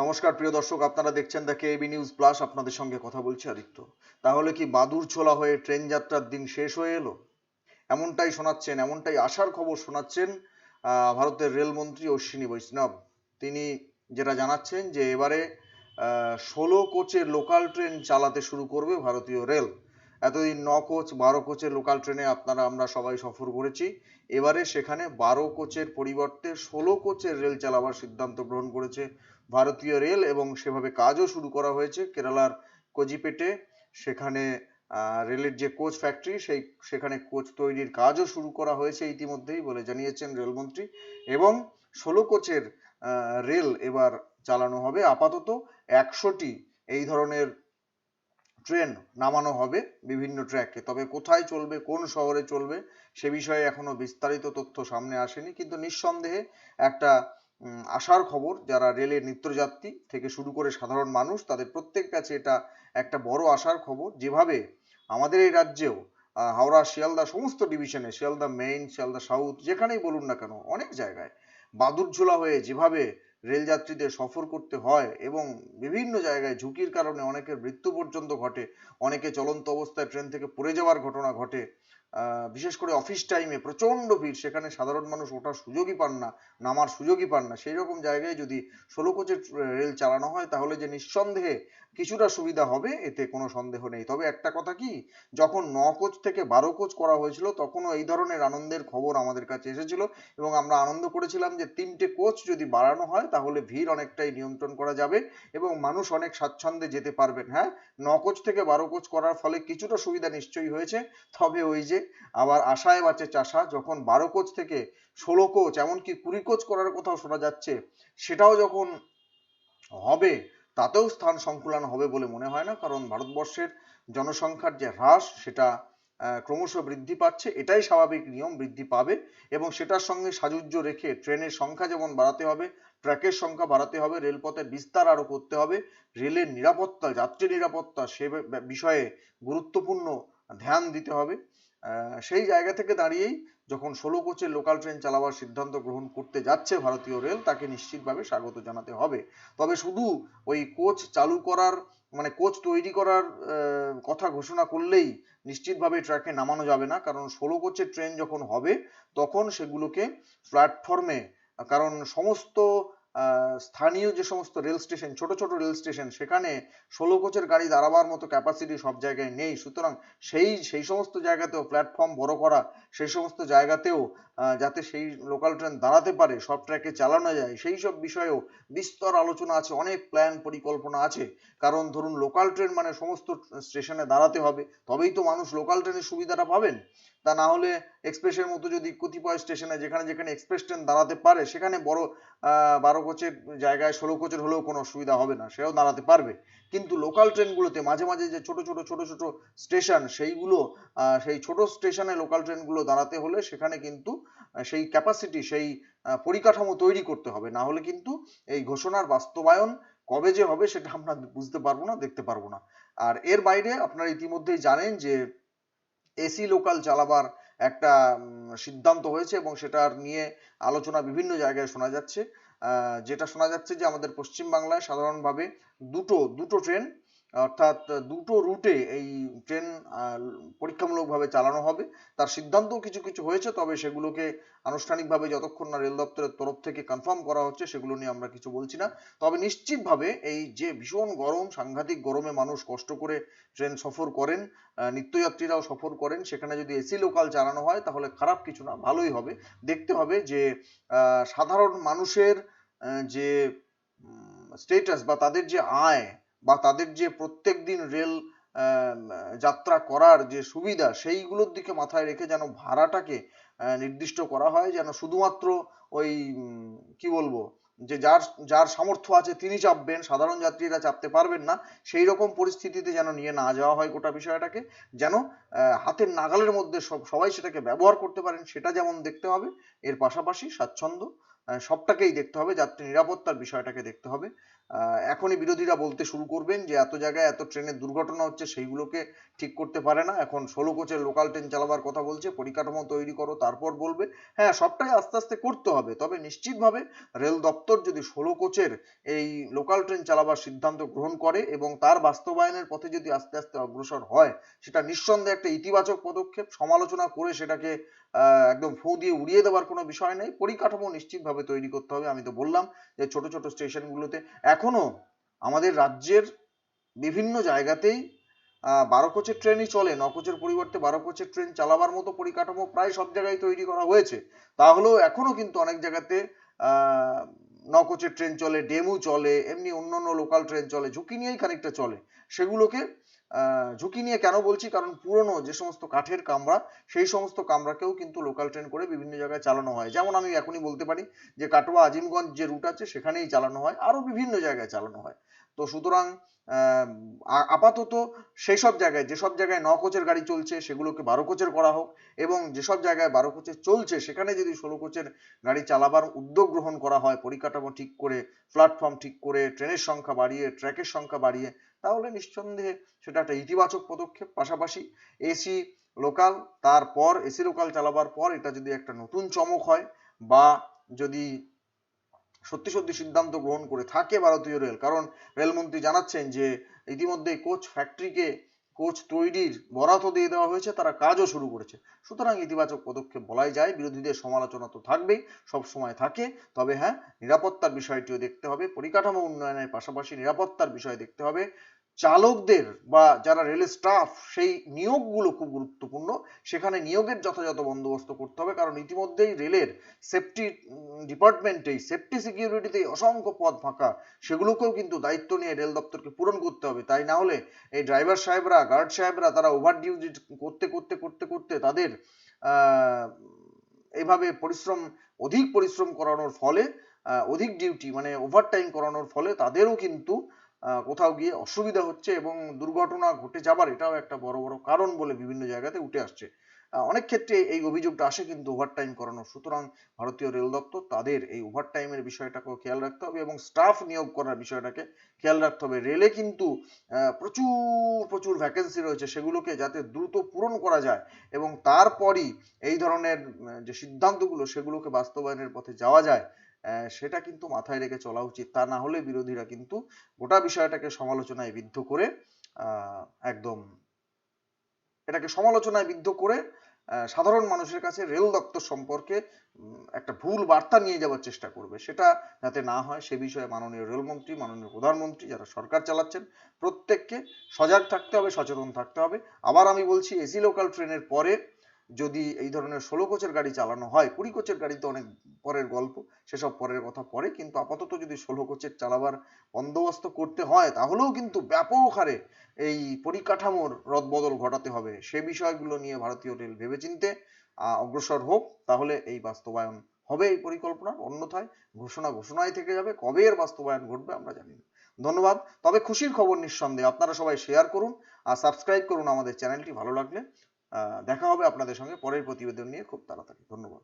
নমস্কার, প্রিয় দর্শক, আপনারা দেখছেন দ্য কেবি নিউজ প্লাস আপনাদের সঙ্গে কথা বলছি আদিত্য। তাহলে কি বাদুর ছোলা হয়ে ট্রেন যাত্রার দিন শেষ হয়ে এলো? এমনটাই শোনাচ্ছেন, এমনটাই আশার খবর শোনাচ্ছেন ভারতের রেলমন্ত্রী অশ্বিনী বৈষ্ণব। তিনি যেটা জানাচ্ছেন যে, এবারে ষোলো কোচের লোকাল ট্রেন চালাতে শুরু করবে ভারতীয় রেল। এতদিন ন কোচ, বারো কোচের লোকাল ট্রেনে আপনারা, আমরা সবাই সফর করেছি। এবারে সেখানে বারো কোচের পরিবর্তে ষোলো কোচের রেল চালাবার সিদ্ধান্ত গ্রহণ করেছে ভারতীয় রেল এবং সেভাবে কাজও শুরু করা হয়েছে কেরালার কোজিপেটে। সেখানে রেলের যে কোচ ফ্যাক্টরি সেই, সেখানে কোচ তৈরির কাজও শুরু করা হয়েছে ইতিমধ্যেই বলে জানিয়েছেন রেলমন্ত্রী এবং ষোলো কোচের রেল এবার চালানো হবে। আপাতত একশোটি এই ধরনের ট্রেন নামানো হবে বিভিন্ন ট্র্যাকে তবে কোথায় চলবে, কোন শহরে চলবে, সে বিষয়ে এখনও বিস্তারিত তথ্য সামনে আসেনি। কিন্তু নিঃসন্দেহে একটা আশার খবর, যারা রেলের নিত্যযাত্রী থেকে শুরু করে সাধারণ মানুষ, তাদের প্রত্যেক কাছে এটা একটা বড় আশার খবর। যেভাবে আমাদের এই রাজ্যেও হাওড়া, শিয়ালদা সমস্ত ডিভিশনে শিয়ালদা মেইন শিয়ালদা সাউথ যেখানেই বলুন না কেন, অনেক জায়গায় বাদুরঝোলা হয়ে যেভাবে রেল যাত্রীদের সফর করতে হয় এবং বিভিন্ন জায়গায় ঝুঁকির কারণে অনেকের মৃত্যু পর্যন্ত ঘটে, অনেকে চলন্ত অবস্থায় ট্রেন থেকে পড়ে যাওয়ার ঘটনা ঘটে। বিশেষ করে অফিস টাইমে প্রচণ্ড ভিড়, সেখানে সাধারণ মানুষ ওঠার সুযোগই পান না, নামার সুযোগই পান না। সেই রকম জায়গায় যদি ষোলো কোচের রেল চালানো হয়, তাহলে যে নিঃসন্দেহে কিছুটা সুবিধা হবে, এতে কোনো সন্দেহ নেই। তবে একটা কথা কি, যখন ন কোচ থেকে বারো কোচ করা হয়েছিল, তখনও এই ধরনের আনন্দের খবর আমাদের কাছে এসেছিল এবং আমরা আনন্দ করেছিলাম যে তিনটে কোচ যদি বাড়ানো হয় তাহলে ভিড় অনেকটাই নিয়ন্ত্রণ করা যাবে এবং মানুষ অনেক স্বাচ্ছন্দ্যে যেতে পারবেন হ্যাঁ? ন কোচ থেকে বারো কোচ করার ফলে কিছুটা সুবিধা নিশ্চয়ই হয়েছে। তবে ওই যে আবার আশায় বাঁচে চাষা, যখন বারো কোচ থেকে ষোলো কোচ এমনকি কুড়ি কোচ করার কথাও শোনা যাচ্ছে, সেটাও যখন হবে, তাতেও স্থান সংকুলান হবে বলে মনে হয় না? কারণ ভারতবর্ষের জনসংখ্যার যে হ্রাস, সেটা ক্রমশ বৃদ্ধি পাচ্ছে, এটাই স্বাভাবিক নিয়ম, বৃদ্ধি পাবে এবং সেটার সঙ্গে সাযুজ্য রেখে ট্রেনের সংখ্যা যেমন বাড়াতে হবে, ট্র্যাকের সংখ্যা বাড়াতে হবে, রেলপথের বিস্তার আরও করতে হবে, রেলের নিরাপত্তা যাত্রী নিরাপত্তা সে বিষয়ে গুরুত্বপূর্ণ ধ্যান দিতে হবে। সেই জায়গা থেকে দাঁড়িয়েই যখন ষোলো কোচের লোকাল ট্রেন চালাবার সিদ্ধান্ত গ্রহণ করতে যাচ্ছে ভারতীয় রেল তাকে নিশ্চিতভাবে স্বাগত জানাতে হবে। তবে শুধু ওই কোচ চালু করার মানে কোচ তৈরি করার কথা ঘোষণা করলেই নিশ্চিতভাবে ট্র্যাকে নামানো যাবে না। কারণ ষোলো কোচের ট্রেন যখন হবে, তখন সেগুলোকে প্ল্যাটফর্মে কারণ সমস্ত স্থানীয় যে সমস্ত রেল স্টেশন, ছোট ছোট রেল স্টেশন, সেখানে ষোলো কোচের গাড়ি দাঁড়াবার মতো ক্যাপাসিটি সব জায়গায় নেই। সুতরাং সেই সেই সমস্ত জায়গাতেও প্ল্যাটফর্ম বড় করা, সেই সমস্ত জায়গাতেও যাতে সেই লোকাল ট্রেন দাঁড়াতে পারে, সব ট্র্যাকে চালানো যায়, সেই সব বিষয়েও বিস্তর আলোচনা আছে, অনেক প্ল্যান পরিকল্পনা আছে। কারণ ধরুন লোকাল ট্রেন মানে সমস্ত স্টেশনে দাঁড়াতে হবে, তবেই তো মানুষ লোকাল ট্রেনের সুবিধাটা পাবেন। তা না হলে এক্সপ্রেসের মতো যদি কতিপয় স্টেশনে যেখানে যেখানে এক্সপ্রেস ট্রেন দাঁড়াতে পারে, সেখানে বড় বারো কোচের জায়গায় ষোলো কোচের হলেও কোনো অসুবিধা হবে না, সেও দাঁড়াতে পারবে। কিন্তু লোকাল ট্রেনগুলোতে মাঝে মাঝে যে ছোট ছোট ছোট ছোট স্টেশন সেইগুলো সেই ছোট স্টেশনে লোকাল ট্রেনগুলো দাঁড়াতে হলে সেখানে কিন্তু সেই ক্যাপাসিটি সেই পরিকাঠামো তৈরি করতে হবে। না হলে কিন্তু এই ঘোষণার বাস্তবায়ন কবে যে হবে সেটা আমরা বুঝতে পারব না, দেখতে পারব না। আর এর বাইরে আপনারা ইতিমধ্যেই জানেন যে এসি লোকাল চালাবার একটা সিদ্ধান্ত হয়েছে এবং সেটার নিয়ে আলোচনা বিভিন্ন জায়গায় শোনা যাচ্ছে। যেটা শোনা যাচ্ছে যে আমাদের পশ্চিমবাংলায় সাধারণভাবে দুটো দুটো ট্রেন অর্থাৎ দুটো রুটে এই ট্রেন পরীক্ষামূলকভাবে চালানো হবে। তার সিদ্ধান্তও কিছু কিছু হয়েছে, তবে সেগুলোকে আনুষ্ঠানিকভাবে যতক্ষণ না রেল দপ্তরের তরফ থেকে কনফার্ম করা হচ্ছে, সেগুলো নিয়ে আমরা কিছু বলছি না। তবে নিশ্চিতভাবে এই যে ভীষণ গরম, সাংঘাতিক গরমে মানুষ কষ্ট করে ট্রেন সফর করেন নিত্যযাত্রীরাও সফর করেন, সেখানে যদি এসি লোকাল চালানো হয়, তাহলে খারাপ কিছু না, ভালোই হবে। দেখতে হবে যে সাধারণ মানুষের যে স্টেটাস বা তাদের যে আয় বা তাদের যে প্রত্যেক দিন রেল যাত্রা করার যে সুবিধা, সেইগুলোর দিকে মাথায় রেখে যেন ভাড়াটাকে নির্দিষ্ট করা হয়, যেন শুধুমাত্র ওই কি বলব, যে যার যার সামর্থ্য আছে তিনি চাপবেন, সাধারণ যাত্রীরা চাপতে পারবেন না, সেই রকম পরিস্থিতিতে যেন নিয়ে না যাওয়া হয় গোটা বিষয়টাকে, যেন হাতের নাগালের মধ্যে সব, সবাই সেটাকে ব্যবহার করতে পারেন, সেটা যেমন দেখতে হবে, এর পাশাপাশি স্বাচ্ছন্দ্য সবটাকেই দেখতে হবে, যাত্রী নিরাপত্তার বিষয়টাকে দেখতে হবে। এখনই বিরোধীরা বলতে শুরু করবেন যে এত জায়গায় এত ট্রেনের দুর্ঘটনা হচ্ছে, সেইগুলোকে ঠিক করতে পারে না। এখন ষোলো কোচের লোকাল ট্রেন চালাবার কথা বলছে, পরিকাঠামো তৈরি করো, তারপর বলবে। হ্যাঁ সবটাই আস্তে আস্তে করতে হবে। তবে নিশ্চিতভাবে রেল দপ্তর যদি ষোলো কোচের এই লোকাল ট্রেন চালাবার সিদ্ধান্ত গ্রহণ করে এবং তার বাস্তবায়নের পথে যদি আস্তে আস্তে অগ্রসর হয়, সেটা নিঃসন্দেহে একটা ইতিবাচক পদক্ষেপ। সমালোচনা করে সেটাকে একদম ফু দিয়ে উড়িয়ে দেওয়ার কোনো বিষয় নেই। পরিকাঠামো নিশ্চিতভাবে তৈরি করতে হবে। আমি তো বললাম যে ছোট ছোট স্টেশনগুলোতে এখনও আমাদের রাজ্যের বিভিন্ন জায়গাতেই আহ, বারো কোচের ট্রেনই চলে। ন কোচের পরিবর্তে বারো কোচের ট্রেন চালাবার মতো পরিকাঠামো প্রায় সব জায়গায় তৈরি করা হয়েছে। তাহলেও এখনও কিন্তু অনেক জায়গাতে আহ, ন কোচের ট্রেন চলে ডেমু চলে এমনি অন্য অন্য লোকাল ট্রেন চলে ঝুঁকি নিয়েই খানিকটা চলে। সেগুলোকে ঝুঁকি নিয়ে কেন বলছি? কারণ পুরনো যে সমস্ত কাঠের কামরা সেই সমস্ত কামরাকেও কিন্তু লোকাল ট্রেন করে বিভিন্ন জায়গায় চালানো হয়। যেমন আমি এখনই বলতে পারি যে কাটোয়া আজিমগঞ্জ যে রুট আছে সেখানেই চালানো হয় আরও বিভিন্ন জায়গায় চালানো হয়। তো সুতরাং আপাতত সেই সব জায়গায়, যেসব জায়গায় ন কোচের গাড়ি চলছে, সেগুলোকে বারো কোচের করা হোক এবং যেসব জায়গায় বারো কোচের চলছে, সেখানে যদি ষোলো কোচের গাড়ি চালাবার উদ্যোগ গ্রহণ করা হয়, পরিকাঠামো ঠিক করে প্ল্যাটফর্ম ঠিক করে, ট্রেনের সংখ্যা বাড়িয়ে, ট্র্যাকের সংখ্যা বাড়িয়ে, তাহলে নিঃসন্দেহে সেটা একটা ইতিবাচক পদক্ষেপ। পাশাপাশি এসি লোকাল, তারপর এসি লোকাল চালাবার পর এটা যদি একটা নতুন চমক হয় বা যদি সত্যি সত্যি সিদ্ধান্ত গ্রহণ করে থাকে ভারতীয় রেল। কারণ রেলমন্ত্রী জানাচ্ছেন যে, ইতিমধ্যে কোচ ফ্যাক্টরিকে কোচ তৈরির বরাতও দিয়ে দেওয়া হয়েছে, তারা কাজও শুরু করেছে। সুতরাং ইতিবাচক পদক্ষেপ বলাই যায়, বিরোধীদের সমালোচনা তো থাকবেই, সব সময় থাকে। তবে হ্যাঁ নিরাপত্তার বিষয়টিও দেখতে হবে, পরিকাঠামো উন্নয়নের পাশাপাশি নিরাপত্তার বিষয় দেখতে হবে। চালকদের বা যারা রেলের স্টাফ সেই নিয়োগগুলো খুব গুরুত্বপূর্ণ। সেখানে নিয়োগের যথাযথ বন্দোবস্ত করতে হবে, কারণ ইতিমধ্যেই রেলের সেফটি ডিপার্টমেন্টেই সেফটি সিকিউরিটিতেই অসংখ্য পদ ফাঁকা। সেগুলোকেও কিন্তু দায়িত্ব নিয়ে রেল দপ্তরকে পূরণ করতে হবে। তাই না হলে এই ড্রাইভার সাহেবরা গার্ড সাহেবরা, তারা ওভার ডিউটি করতে করতে করতে করতে তাদের এভাবে পরিশ্রম, অধিক পরিশ্রম করানোর ফলে অধিক ডিউটি মানে ওভার টাইম করানোর ফলে তাদেরও কিন্তু কোথাও গিয়ে অসুবিধা হচ্ছে এবং দুর্ঘটনা ঘটে যাবার এটাও একটা বড় বড় কারণ বলে বিভিন্ন জায়গাতে উঠে আসছে। অনেক ক্ষেত্রে এই অভিযোগটা আসে কিন্তু ওভার টাইম করানো। সুতরাং ভারতীয় রেল দপ্তর তাদের এই ওভার টাইমের বিষয়টাকেও খেয়াল রাখতে হবে এবং স্টাফ নিয়োগ করার বিষয়টাকে খেয়াল রাখতে হবে। রেলে কিন্তু প্রচুর প্রচুর ভ্যাকেন্সি রয়েছে সেগুলোকে যাতে দ্রুত পূরণ করা যায় এবং তারপরই এই ধরনের যে সিদ্ধান্তগুলো সেগুলোকে বাস্তবায়নের পথে যাওয়া যায় সেটা কিন্তু মাথায় রেখে চলা উচিত। তা না হলে বিরোধীরা কিন্তু গোটা বিষয়টাকে সমালোচনায় বিদ্ধ করে একদম এটাকে সমালোচনায় বিদ্ধ করে সাধারণ মানুষের কাছে রেল দপ্তর সম্পর্কে একটা ভুল বার্তা নিয়ে যাওয়ার চেষ্টা করবে। সেটা যাতে না হয়, সে বিষয়ে মাননীয় রেলমন্ত্রী, মাননীয় প্রধানমন্ত্রী যারা সরকার চালাচ্ছেন, প্রত্যেককে সজাগ থাকতে হবে, সচেতন থাকতে হবে। আবার আমি বলছি, এসি লোকাল ট্রেনের পরে যদি এই ধরনের ষোলো কোচের গাড়ি চালানো হয়, কুড়ি কোচের গাড়ি তো অনেক পরের গল্প, সেসব পরের কথা পরে, কিন্তু আপাতত যদি ষোলো কোচের চালাবার বন্দোবস্ত করতে হয়, তাহলেও কিন্তু ব্যাপক হারে এই পরিকাঠামোর রদবদল ঘটাতে হবে। সে বিষয়গুলো নিয়ে ভারতীয় রেল ভেবেচিন্তে অগ্রসর হোক, তাহলে এই বাস্তবায়ন হবে এই পরিকল্পনা অন্যথায় ঘোষণা ঘোষণায় থেকে যাবে, কবে এর বাস্তবায়ন ঘটবে আমরা জানি না। ধন্যবাদ। তবে খুশির খবর নিঃসন্দেহে আপনারা সবাই শেয়ার করুন, আর সাবস্ক্রাইব করুন আমাদের চ্যানেলটি ভালো লাগলে। দেখা হবে আপনাদের সঙ্গে পরের প্রতিবেদন নিয়ে। খুব তাড়াতাড়ি। ধন্যবাদ।